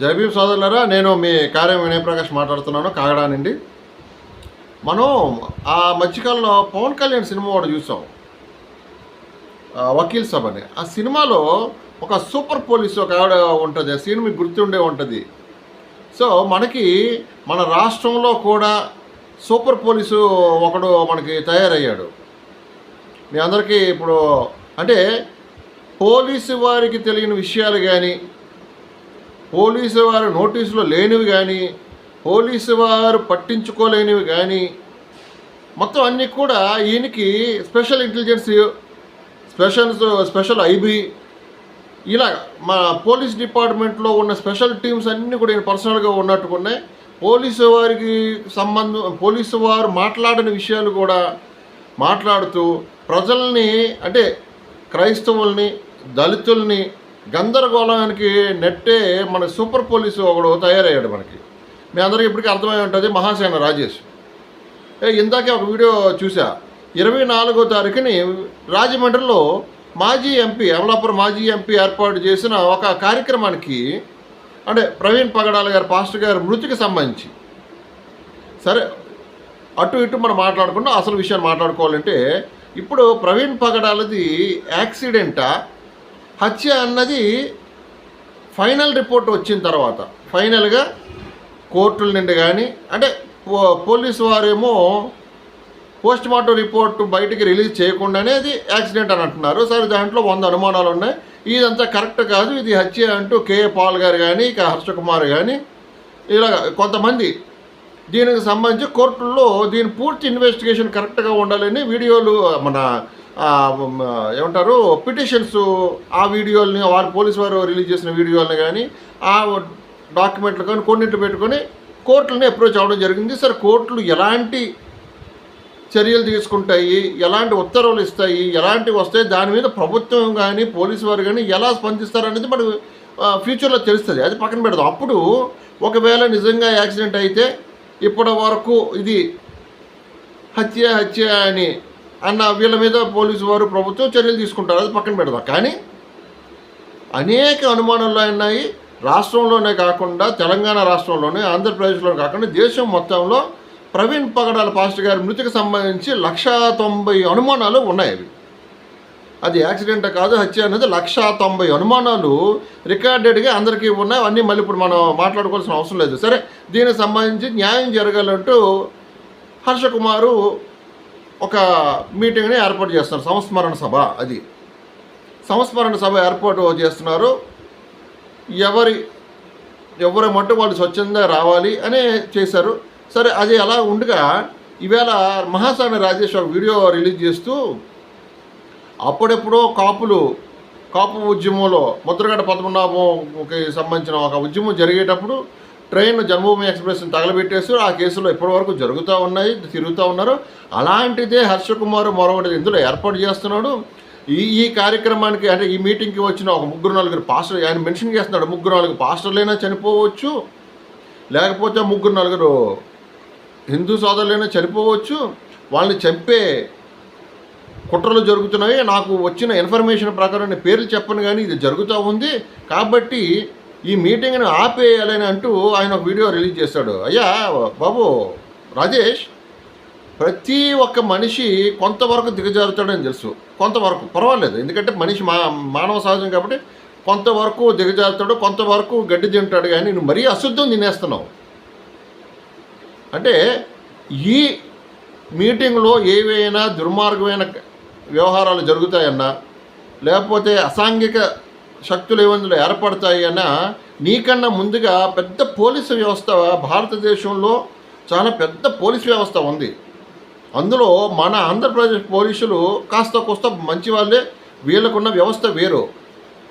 జయభీం సోదరులరా నేను మీ కార్యం వినయప్రకాష్ మాట్లాడుతున్నాను కాగడా నుండి. మనం ఆ మధ్యకాలంలో పవన్ కళ్యాణ్ సినిమా ఒకటి చూసాం. వకీల్ సభ అని. ఆ సినిమాలో ఒక సూపర్ పోలీస్ ఒక ఆవిడ ఉంటుంది ఆ సీన్ మీకు గుర్తుండే ఉంటుంది. సో మనకి మన రాష్ట్రంలో కూడా సూపర్ పోలీసు ఒకడు మనకి తయారయ్యాడు. మీ అందరికీ ఇప్పుడు అంటే పోలీసు వారికి తెలియని విషయాలు కానీ పోలీసు వారి నోటీసులో లేనివి కానీ పోలీసు వారు పట్టించుకోలేనివి కానీ మొత్తం అన్నీ కూడా ఈయనకి special intelligence special special IB ఇలా మా పోలీస్ డిపార్ట్మెంట్లో ఉన్న స్పెషల్ టీమ్స్ అన్నీ కూడా ఈయన పర్సనల్గా ఉన్నట్టుకున్నాయి పోలీసు వారికి సంబంధం పోలీసు వారు మాట్లాడిన విషయాలు కూడా మాట్లాడుతూ ప్రజల్ని అంటే క్రైస్తవుల్ని దళితుల్ని గందరగోళానికి నెట్టే మన సూపర్ పోలీసు ఒకడు తయారయ్యాడు మనకి. మీ అందరికీ ఇప్పటికీ అర్థమై ఉంటుంది మహాసేన రాజేష్. ఏ, ఇందాకే ఒక వీడియో చూసా ఇరవై నాలుగో తారీఖుని రాజమండ్రిలో మాజీ ఎంపీ అమలాపురం మాజీ ఎంపీ ఏర్పాటు చేసిన ఒక కార్యక్రమానికి అంటే ప్రవీణ్ పగడాల గారు పాస్టర్ గారి మృతికి సంబంధించి. సరే అటు ఇటు మనం మాట్లాడుకున్నా అసలు విషయాన్ని మాట్లాడుకోవాలంటే ఇప్పుడు ప్రవీణ్ పగడాలది యాక్సిడెంటా? హత్య అన్నది ఫైనల్ రిపోర్ట్ వచ్చిన తర్వాత ఫైనల్గా కోర్టుల నుండి కానీ అంటే పో- పోలీసు వారేమో పోస్ట్ మార్టం రిపోర్ట్ బయటికి రిలీజ్ చేయకుండానే అది యాక్సిడెంట్ అని అంటున్నారు. సరే దాంట్లో వంద అనుమానాలు ఉన్నాయి. ఇదంతా కరెక్ట్ కాదు. ఇది హత్య అంటూ కేఏ పాల్ గారు కానీ ఇక హర్ష కుమార్ కానీ ఇలా కొంతమంది దీనికి సంబంధించి కోర్టుల్లో దీని పూర్తి ఇన్వెస్టిగేషన్ కరెక్ట్గా ఉండాలని వీడియోలు మన ఏమంటారు పిటిషన్స్ ఆ వీడియోల్ని వారు పోలీసు వారు రిలీజ్ చేసిన వీడియోలని కానీ ఆ డాక్యుమెంట్లు కానీ కొన్నింటి పెట్టుకొని కోర్టులని అప్రోచ్ అవ్వడం జరిగింది. సరే కోర్టులు ఎలాంటి చర్యలు తీసుకుంటాయి? ఎలాంటి ఉత్తర్వులు ఇస్తాయి? ఎలాంటివి వస్తాయి? దాని మీద ప్రభుత్వం కానీ పోలీసు వారు కానీ ఎలా స్పందిస్తారు అనేది మనకు ఫ్యూచర్లో తెలుస్తుంది. అది పక్కన పెడదాం. అప్పుడు ఒకవేళ నిజంగా యాక్సిడెంట్ అయితే ఇప్పటి వరకు ఇది హత్య హత్య అని అన్న వీళ్ళ మీద పోలీసు వారు ప్రభుత్వం చర్యలు తీసుకుంటారు. అది పక్కన పెడదాం. కానీ అనేక అనుమానాలు ఉన్నాయి. రాష్ట్రంలోనే కాకుండా తెలంగాణ రాష్ట్రంలోనే ఆంధ్రప్రదేశ్లో కాకుండా దేశం మొత్తంలో ప్రవీణ్ పగడాల పాస్టర్ గారి మృతికి సంబంధించి లక్షా తొంభై అనుమానాలు ఉన్నాయి అవి. అది యాక్సిడెంట్ కాదు హత్య అనేది లక్షా తొంభై అనుమానాలు రికార్డెడ్గా అందరికీ ఉన్నాయి. అన్నీ మళ్ళీ ఇప్పుడు మనం మాట్లాడుకోవాల్సిన అవసరం లేదు. సరే దీనికి సంబంధించి న్యాయం జరగాలంటూ హర్షకుమారు ఒక మీటింగ్ని ఏర్పాటు చేస్తున్నారు. సంస్మరణ సభ అది. సంస్మరణ సభ ఏర్పాటు చేస్తున్నారు. ఎవరి ఎవరు మట్టు వాళ్ళు స్వచ్ఛందంగా రావాలి అని చేశారు. సరే అది అలా ఉండగా ఈవేళ మహాస్వామి రాజేష్ ఒక వీడియో రిలీజ్ చేస్తూ అప్పుడెప్పుడో కాపులు కాపు ఉద్యమంలో ముద్రగడ పద్మనాభంకి సంబంధించిన ఒక ఉద్యమం జరిగేటప్పుడు ట్రైన్ జన్మభూమి ఎక్స్ప్రెస్ని తగలబెట్టేసి ఆ కేసులో ఇప్పటివరకు జరుగుతూ ఉన్నాయి తిరుగుతూ ఉన్నారు. అలాంటిదే హర్ష కుమార్ మరొకటి ఇందులో ఏర్పాటు చేస్తున్నాడు. ఈ ఈ కార్యక్రమానికి అంటే ఈ మీటింగ్కి వచ్చిన ఒక ముగ్గురు నలుగురు పాస్టర్ ఆయన మెన్షన్ చేస్తున్నాడు ముగ్గురు నలుగురు పాస్టర్లైనా చనిపోవచ్చు లేకపోతే ముగ్గురు నలుగురు హిందూ సోదరులైనా చనిపోవచ్చు. వాళ్ళని చంపే కుట్రలు జరుగుతున్నాయి. నాకు వచ్చిన ఇన్ఫర్మేషన్ ప్రకారం నేను పేర్లు చెప్పను కానీ ఇది జరుగుతూ ఉంది. కాబట్టి ఈ మీటింగ్ని ఆపేయాలని అంటూ ఆయన ఒక వీడియో రిలీజ్ చేశాడు. అయ్యా బాబు రాజేష్ ప్రతి ఒక్క మనిషి కొంతవరకు దిగజారుతాడని తెలుసు. కొంతవరకు పర్వాలేదు. ఎందుకంటే మనిషి మా మానవ సహజం కాబట్టి కొంతవరకు దిగజారుతాడు కొంతవరకు గడ్డి తింటాడు కానీ నువ్వు మరీ అశుద్ధం తినేస్తున్నావు. అంటే ఈ మీటింగ్లో ఏవైనా దుర్మార్గమైన వ్యవహారాలు జరుగుతాయన్నా లేకపోతే అసాంఘిక శక్తులు ఏమందులో ఏర్పడతాయి అన్న నీకన్నా ముందుగా పెద్ద పోలీసు వ్యవస్థ భారతదేశంలో చాలా పెద్ద పోలీస్ వ్యవస్థ ఉంది. అందులో మన ఆంధ్రప్రదేశ్ పోలీసులు కాస్త కోస్త మంచి వాళ్ళే వీళ్ళకున్న వ్యవస్థ వేరు.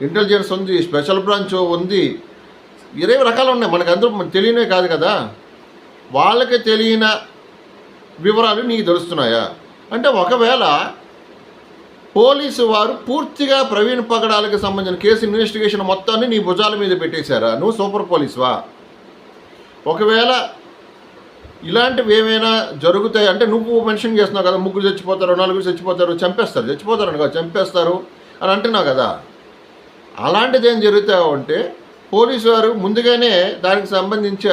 ఇంటెలిజెన్స్ ఉంది స్పెషల్ బ్రాంచ్ ఉంది. ఇరవై రకాలు ఉన్నాయి మనకు అందరూ తెలియనే కాదు కదా. వాళ్ళకి తెలియని వివరాలు నీకు తెలుస్తున్నాయా? అంటే ఒకవేళ పోలీసు వారు పూర్తిగా ప్రవీణ్ పగడాలకు సంబంధించిన కేసు ఇన్వెస్టిగేషన్ మొత్తాన్ని నీ భుజాల మీద పెట్టేశారా? నువ్వు సూపర్ పోలీసువా? ఒకవేళ ఇలాంటివి ఏమైనా జరుగుతాయి అంటే నువ్వు మెన్షన్ చేస్తున్నావు కదా ముగ్గురు చచ్చిపోతారు నలుగురు చచ్చిపోతారు చంపేస్తారు. చచ్చిపోతారు అనుకో చంపేస్తారు అని అంటున్నావు కదా. అలాంటిది ఏం జరుగుతావు అంటే పోలీసు వారు ముందుగానే దానికి సంబంధించి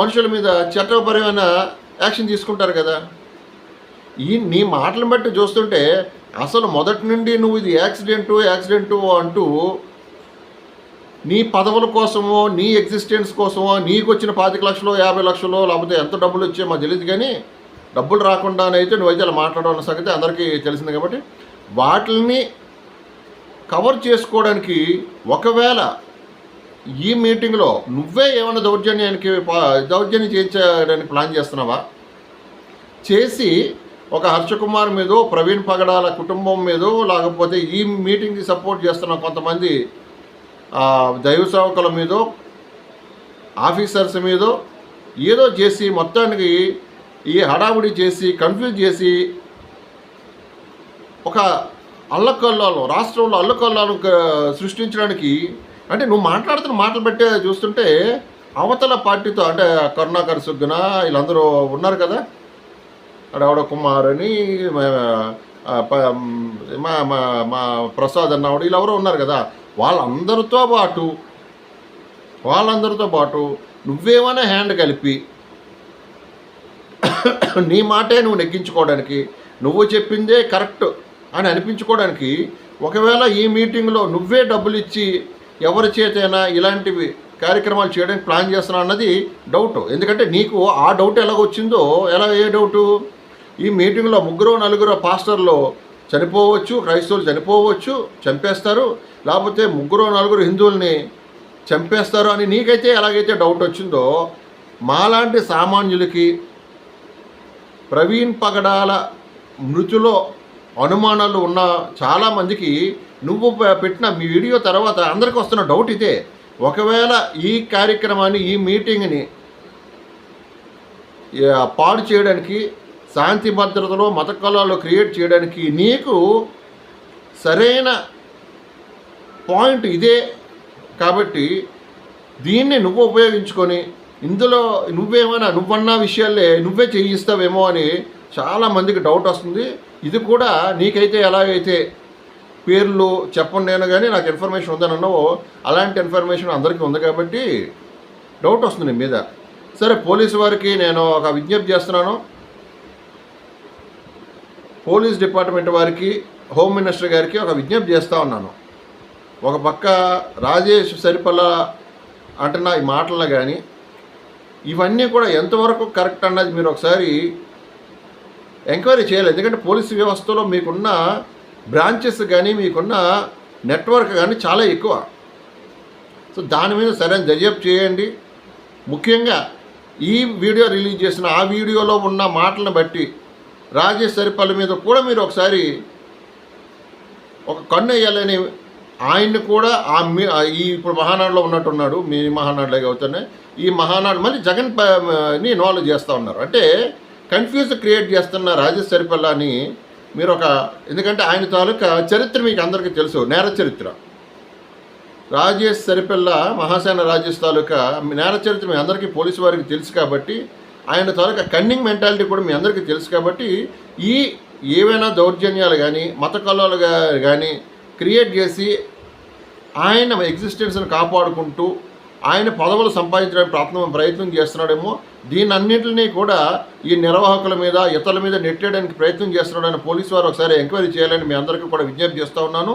మనుషుల మీద చట్టపరమైన యాక్షన్ తీసుకుంటారు కదా. ఈ నీ మాటలను బట్టి చూస్తుంటే అసలు మొదటి నుండి నువ్వు ఇది యాక్సిడెంటు యాక్సిడెంటు అంటూ నీ పదవుల కోసమో నీ ఎగ్జిస్టెన్స్ కోసమో నీకు వచ్చిన పాతిక లక్షలు యాభై లక్షలు లేకపోతే ఎంత డబ్బులు వచ్చాయో మాకు తెలియదు కానీ డబ్బులు రాకుండానైతే నువ్వైతే అలా మాట్లాడడం సంగతి అందరికీ తెలిసింది కాబట్టి వాటిని కవర్ చేసుకోవడానికి ఒకవేళ ఈ మీటింగ్లో నువ్వే ఏమైనా దౌర్జన్యానికి దౌర్జన్యం చేయించడానికి ప్లాన్ చేస్తున్నావా? చేసి ఒక హర్షకుమార్ మీదో ప్రవీణ్ పగడాల కుటుంబం మీదో లేకపోతే ఈ మీటింగ్కి సపోర్ట్ చేస్తున్న కొంతమంది దైవ సేవకుల మీదో ఆఫీసర్స్ మీదో ఏదో చేసి మొత్తానికి ఈ హడావుడి చేసి కన్ఫ్యూజ్ చేసి ఒక అల్లకల్లాలు రాష్ట్రంలో అల్లకల్లాలు సృష్టించడానికి అంటే నువ్వు మాట్లాడుతున్న మాటలు పెట్టే చూస్తుంటే అవతల పార్టీతో అంటే కరుణాకర్ సుగ్గున వీళ్ళందరూ ఉన్నారు కదా ఆడెవడో కుమార్ అని మా- మా మా ప్రసాద్ అన్నవాడు వీళ్ళు ఎవరో ఉన్నారు కదా వాళ్ళందరితో పాటు వాళ్ళందరితో పాటు నువ్వేమైనా హ్యాండ్ కలిపి నీ మాటే నువ్వు నెగ్గించుకోవడానికి నువ్వు చెప్పిందే కరెక్ట్ అని అనిపించుకోవడానికి ఒకవేళ ఈ మీటింగ్లో నువ్వే డబ్బులు ఇచ్చి ఎవరి చేతైనా ఇలాంటివి కార్యక్రమాలు చేయడానికి ప్లాన్ చేస్తున్నా అన్నది డౌట్ ఎందుకంటే నీకు ఆ డౌట్ ఎలాగొచ్చిందో ఎలా ఏ డౌటు ఈ మీటింగ్లో ముగ్గురు నలుగురు పాస్టర్లు చనిపోవచ్చు క్రైస్తవులు చనిపోవచ్చు చంపేస్తారు. లేకపోతే ముగ్గురు నలుగురు హిందువుల్ని చంపేస్తారు అని నీకైతే ఎలాగైతే డౌట్ వచ్చిందో మాలాంటి సామాన్యులకి ప్రవీణ్ పగడాల మృతిలో అనుమానాలు ఉన్న చాలామందికి నువ్వు పెట్టిన మీ వీడియో తర్వాత అందరికి వస్తున్న డౌట్ ఇదే. ఒకవేళ ఈ కార్యక్రమాన్ని ఈ మీటింగ్ని పాడు చేయడానికి శాంతి భద్రతలో మత కళలు క్రియేట్ చేయడానికి నీకు సరైన పాయింట్ ఇదే కాబట్టి దీన్ని నువ్వు ఉపయోగించుకొని ఇందులో నువ్వేమైనా నువ్వన్న విషయాలే నువ్వే చేయిస్తావేమో అని చాలా మందికి డౌట్ వస్తుంది. ఇది కూడా నీకైతే ఎలాగైతే పేర్లు చెప్పండి నేను కానీ నాకు ఇన్ఫర్మేషన్ ఉందని అన్నావో అలాంటి ఇన్ఫర్మేషన్ అందరికీ ఉంది కాబట్టి డౌట్ వస్తుంది నీ మీద. సరే పోలీసు వారికి నేను ఒక విజ్ఞప్తి చేస్తున్నాను. పోలీస్ డిపార్ట్మెంట్ వారికి హోమ్ మినిస్టర్ గారికి ఒక విజ్ఞప్తి చేస్తూ ఉన్నాను. ఒక పక్క రాజేష్ సరిపల్ల అంటున్న ఈ మాటలను కానీ ఇవన్నీ కూడా ఎంతవరకు కరెక్ట్ అన్నది మీరు ఒకసారి ఎంక్వైరీ చేయాలి. ఎందుకంటే పోలీసు వ్యవస్థలో మీకున్న బ్రాంచెస్ కానీ మీకున్న నెట్వర్క్ కానీ చాలా ఎక్కువ. సో దాని మీద సరైన దర్యాప్తు చేయండి. ముఖ్యంగా ఈ వీడియో రిలీజ్ చేసిన ఆ వీడియోలో ఉన్న మాటలను బట్టి రాజేష్ సరిపల్లి మీద కూడా మీరు ఒకసారి ఒక కన్ను వేయాలని ఆయన్ని కూడా ఆ ఈ ఇప్పుడు మహానాడులో ఉన్నట్టున్నాడు మీ మహానాడులాగా అవుతున్నాయి ఈ మహానాడు మళ్ళీ జగన్ని ఇన్వాల్వ్ చేస్తూ ఉన్నారు. అంటే కన్ఫ్యూజ్ క్రియేట్ చేస్తున్న రాజేష్ సరిపల్లని మీరు ఒక ఎందుకంటే ఆయన తాలూకా చరిత్ర మీకు అందరికీ తెలుసు నేర చరిత్ర. రాజేష్ సరిపల్ల మహాసేన రాజేష్ తాలూకా నేర చరిత్ర మీ అందరికీ పోలీసు వారికి తెలుసు కాబట్టి ఆయన తాలూకా కన్నింగ్ మెంటాలిటీ కూడా మీ అందరికీ తెలుసు కాబట్టి ఈ ఏవైనా దౌర్జన్యాలు కానీ మత కళలు కానీ క్రియేట్ చేసి ఆయన ఎగ్జిస్టెన్స్ని కాపాడుకుంటూ ఆయన పదవులు సంపాదించడానికి ప్రయత్నం ప్రయత్నం చేస్తున్నాడేమో దీని అన్నింటినీ కూడా ఈ నిర్వాహకుల మీద ఇతరుల మీద నెట్టేయడానికి ప్రయత్నం చేస్తున్నాడని పోలీసు వారు ఒకసారి ఎంక్వైరీ చేయాలని మీ అందరికీ కూడా విజ్ఞప్తి చేస్తూ ఉన్నాను.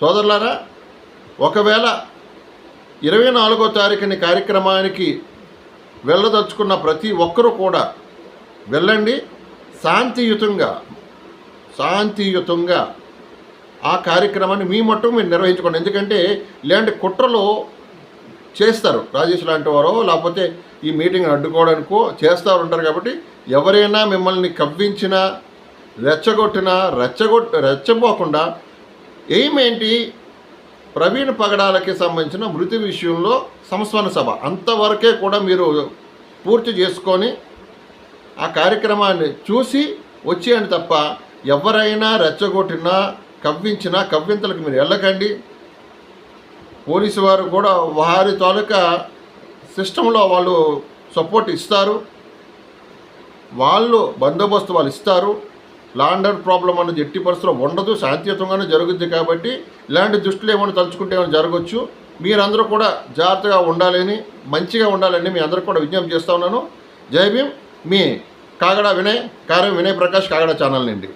సోదరులారా ఒకవేళ ఇరవై నాలుగో తారీఖుని కార్యక్రమానికి వెళ్ళదలుచుకున్న ప్రతి ఒక్కరూ కూడా వెళ్ళండి. శాంతియుతంగా శాంతియుతంగా ఆ కార్యక్రమాన్ని మీ మట్టుకు మీరు నిర్వహించుకోండి. ఎందుకంటే ఇలాంటి కుట్రలు చేస్తారు రాజేష్ లాంటి వారో. లేకపోతే ఈ మీటింగ్ అడ్డుకోవడానికో చేస్తూ ఉంటారు కాబట్టి ఎవరైనా మిమ్మల్ని కవ్వించినా రెచ్చగొట్టినా రెచ్చగొట్ రెచ్చపోకుండా ఎయిమ్ ఏంటి ప్రవీణ్ పగడాలకి సంబంధించిన మృతి విషయంలో సంస్మరణ సభ. అంతవరకే కూడా మీరు పూర్తి చేసుకొని ఆ కార్యక్రమాన్ని చూసి వచ్చేయండి తప్ప ఎవరైనా రెచ్చగొట్టినా కవ్వించినా కవ్వింతలకు మీరు వెళ్ళకండి. పోలీసు వారు కూడా వారి తాలూకా సిస్టంలో వాళ్ళు సపోర్ట్ ఇస్తారు. వాళ్ళు బందోబస్తు వాళ్ళు ఇస్తారు. లాండర్ ప్రాబ్లం అనేది ఎట్టి పరిస్థితుల్లో ఉండదు శాంతియుతంగానే జరుగుద్ది కాబట్టి ఇలాంటి దృష్టిలో ఏమైనా తలుచుకుంటే ఏమైనా జరగవచ్చు మీరందరూ కూడా జాగ్రత్తగా ఉండాలని మంచిగా ఉండాలని మీ అందరూ కూడా విజ్ఞప్తి చేస్తూ ఉన్నాను. జై భీమ్ మీ కాగడ వినయ్ కార్యం వినయ్ ప్రకాష్ కాగడ ఛానల్ నుండి.